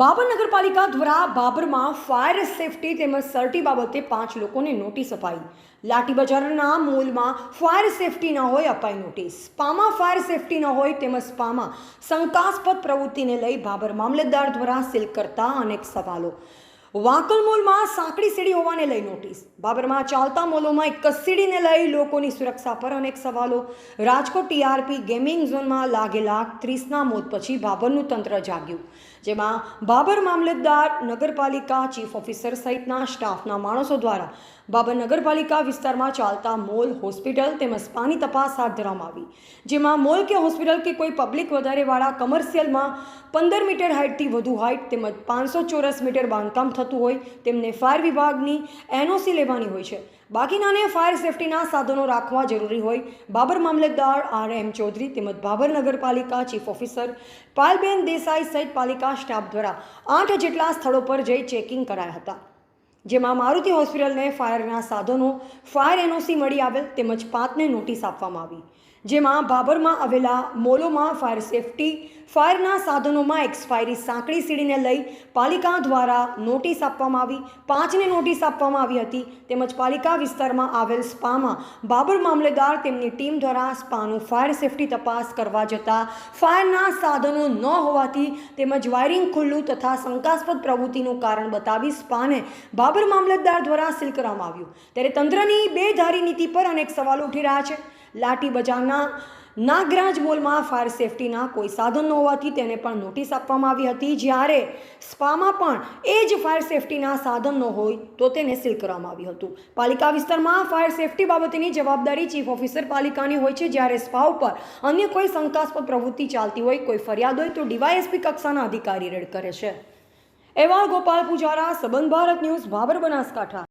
બાબર નગરપાલિકા દ્વારા બાબરમાં fire safety તેમજ સર્ટી બાબતે પાંચ લોકોને નોટિસ અપાઈ. લાઠી બજારના મોલમાં ફાયર સેફટી ન હોય અપાઈ નોટિસ. સ્પામાં ફાયર સેફટી ન હોય તેમજ સ્પામાં શંકાસ્પદ પ્રવૃત્તિને લઈ બાબર મામલતદાર દ્વારા સીલ કરતા અનેક સવાલો. વાંકલ મોલમાં સાંકડી સીડી હોવાને લઈ નોટિસ. બાબરમાં ચાલતા મોલોમાં એક સીડીને લઈ લોકોની સુરક્ષા પર અનેક સવાલો. રાજકોટ ટીઆરપી ગેમિંગ ઝોનમાં લાગેલા ત્રીસના મોત પછી બાબરનું તંત્ર જાગ્યું. જેમાં બાબર મામલતદાર, નગરપાલિકા ચીફ ઓફિસર સહિતના સ્ટાફના માણસો દ્વારા બાબર નગરપાલિકા વિસ્તારમાં ચાલતા મોલ હોસ્પિટલ તેમજ સ્પાની તપાસ હાથ ધરવામાં આવી. જેમાં મોલ કે હોસ્પિટલ કે કોઈ પબ્લિક વધારેવાળા કમર્શિયલમાં પંદર મીટર હાઇટથી વધુ હાઇટ તેમજ પાંચસો ચોરસ મીટર બાંધકામ થતું હોય, તેમને ફાયર વિભાગની એનઓસી લેવાની હોય છે. બાકીનાને ફાયર સેફટીના સાધનો રાખવા જરૂરી હોય. બાબર મામલતદાર આર એમ ચૌધરી તેમજ બાબર નગરપાલિકા ચીફ ઓફિસર પાલબેન દેસાઈ સહિત પાલિકા સ્ટાફ દ્વારા આઠ જેટલા સ્થળો પર જઈ ચેકિંગ કરાયા હતા. જેમાં મારુતિ હોસ્પિટલને ફાયરના સાધનો ફાયર એનઓસી મળી આવેલ તેમજ પાંચને નોટિસ આપવામાં આવી. જેમાં બાબરમાં આવેલા મોલોમાં ફાયર સેફટી, ફાયરના સાધનોમાં એક્સપાયરી સાંકડી સીડીને લઈ પાલિકા દ્વારા નોટિસ આપવામાં આવી. પાંચને નોટિસ આપવામાં આવી હતી. તેમજ પાલિકા વિસ્તારમાં આવેલ સ્પામાં બાબર મામલેદાર તેમની ટીમ દ્વારા સ્પાનું ફાયર સેફટી તપાસ કરવા જતાં ફાયરના સાધનો ન હોવાથી તેમજ વાયરિંગ ખુલ્લું તથા શંકાસ્પદ પ્રવૃત્તિનું કારણ બતાવી સ્પાને બાબર મામલતદાર દ્વારા સીલ કરવામાં આવ્યું. ત્યારે તંત્રની બેધારી નીતિ પર અનેક સવાલો ઉઠી રહ્યા છે. લાઠી બજારના નાગરાજ મોલમાં ફાયર સેફટીના કોઈ સાધન ન હોવાથી તેને પણ નોટિસ આપવામાં આવી હતી. જ્યારે સ્પામાં પણ એ જ ફાયર સેફટીના સાધન ન હોય તો તેને સીલ કરવામાં આવ્યું હતું. પાલિકા વિસ્તારમાં ફાયર સેફટી બાબતેની જવાબદારી ચીફ ઓફિસર પાલિકાની હોય છે. જ્યારે સ્પા ઉપર અન્ય કોઈ શંકાસ્પદ પ્રવૃત્તિ ચાલતી હોય, કોઈ ફરિયાદ હોય, તો ડીવાયએસપી કક્ષાના અધિકારી રેડ કરે છે. એવા ગોપાલ પૂજારા, સંબંધ ભારત ન્યૂઝ ભાબર બનાસકાંઠા.